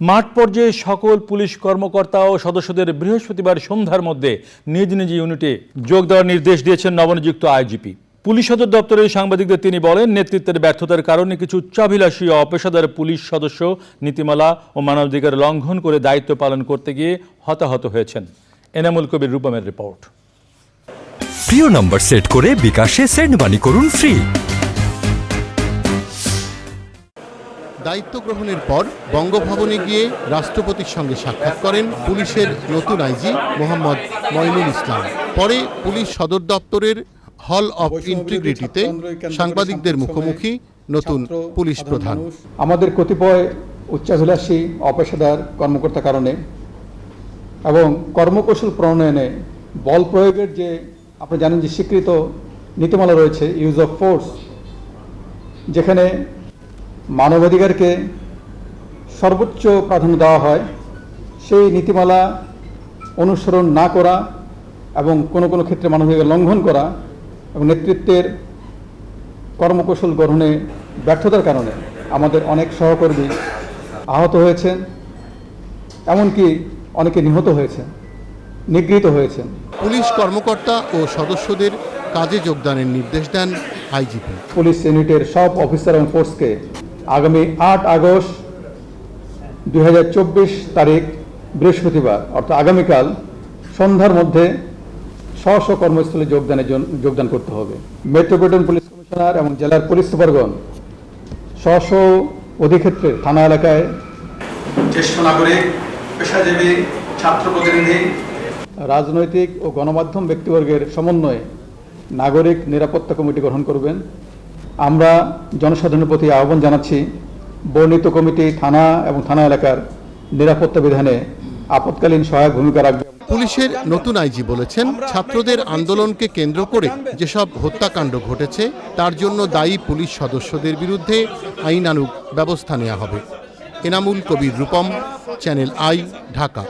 মাঠ পর্যায়ে সকল পুলিশ কর্মকর্তা ও সদস্যদের বৃহস্পতিবার সন্ধ্যার মধ্যে নিজ নিজ ইউনিটে যোগ দেওয়ার নির্দেশ দিয়েছেন নবনিযুক্ত আইজিপি। পুলিশ সদর দপ্তরের সাংবাদিকদের তিনি বলেন, নেতৃত্বের ব্যর্থতার কারণে কিছু উচ্চাভিলাষী অপেশাদার পুলিশ সদস্য, নীতিমালা ও মানবাধিকার লঙ্ঘন করে দায়িত্ব পালন করতে গিয়ে হতাহত হয়েছেন। এনামুল কবির রূপমের রিপোর্ট। প্রিয় নম্বর সেট করে বিকাশে সেন্ড মানি করুন ফ্রি। দায়িত্ব গ্রহণের পর বঙ্গভবনে গিয়ে রাষ্ট্রপতির সঙ্গে সাক্ষাৎ করেন পুলিশের নতুন আইজি মোহাম্মদ মঈনুল ইসলাম। পরে পুলিশ সদর দপ্তরের হল অব ইন্টিগ্রিটিতে সাংবাদিকদের মুখোমুখি নতুন পুলিশ প্রধান। আমাদের কতিপয় উচ্চাভিলাষী অপেশাদার কর্মকর্তা কারণে এবং কর্মকৌশল প্রণয়নে বল প্রয়োগের যে আপনি জানেন যে স্বীকৃত নীতিমালা রয়েছে ইউজ অফ ফোর্স যেখানে মানবাধিকারকে সর্বোচ্চ প্রাধান্য দেওয়া হয় সেই নীতিমালা অনুসরণ না করা এবং কোনো কোনো ক্ষেত্রে মানবাধিকার লঙ্ঘন করা এবং নেতৃত্বের কর্মকৌশল গ্রহণে ব্যর্থতার কারণে আমাদের অনেক সহকর্মী আহত হয়েছেন এমনকি অনেকে নিহত হয়েছেন নিগৃহীত হয়েছেন। পুলিশ কর্মকর্তা ও সদস্যদের কাজে যোগদানের নির্দেশ দেন আইজিপি। পুলিশ ইউনিটের সব অফিসার এবং ফোর্সকে আগামী আট আগস্ট দুই হাজার চব্বিশ তারিখ বৃহস্পতিবার অর্থাৎ আগামীকাল সন্ধ্যার মধ্যে স্ব স্ব কর্মস্থলে যোগদানের জন্য যোগদান করতে হবে। মেট্রোপলিটন পুলিশ কমিশনার এবং জেলার পুলিশ সুপারগণ স্ব স্ব অধিক্ষেত্রের থানা এলাকায় জ্যেষ্ঠ নাগরিক পেশাজীবী ছাত্র প্রতিনিধি রাজনৈতিক ও গণমাধ্যম ব্যক্তিবর্গের সমন্বয়ে নাগরিক নিরাপত্তা কমিটি গঠন করবেন। আমরা জনসাধারণের প্রতি আহ্বান জানাচ্ছি, বর্ণিত কমিটি, থানা এবং থানা এলাকার নিরাপত্তা বিধানে আপৎকালীন সহায়ক ভূমিকা রাখবে। পুলিশের নতুন আইজি বলেছেন, ছাত্রদের আন্দোলনকে কেন্দ্র করে যেসব হত্যাকাণ্ড ঘটেছে, তার জন্য দায়ী পুলিশ সদস্যদের বিরুদ্ধে আইনানুগ ব্যবস্থা নেওয়া হবে। Enamul Kabir Rupam, channel I, Dhaka.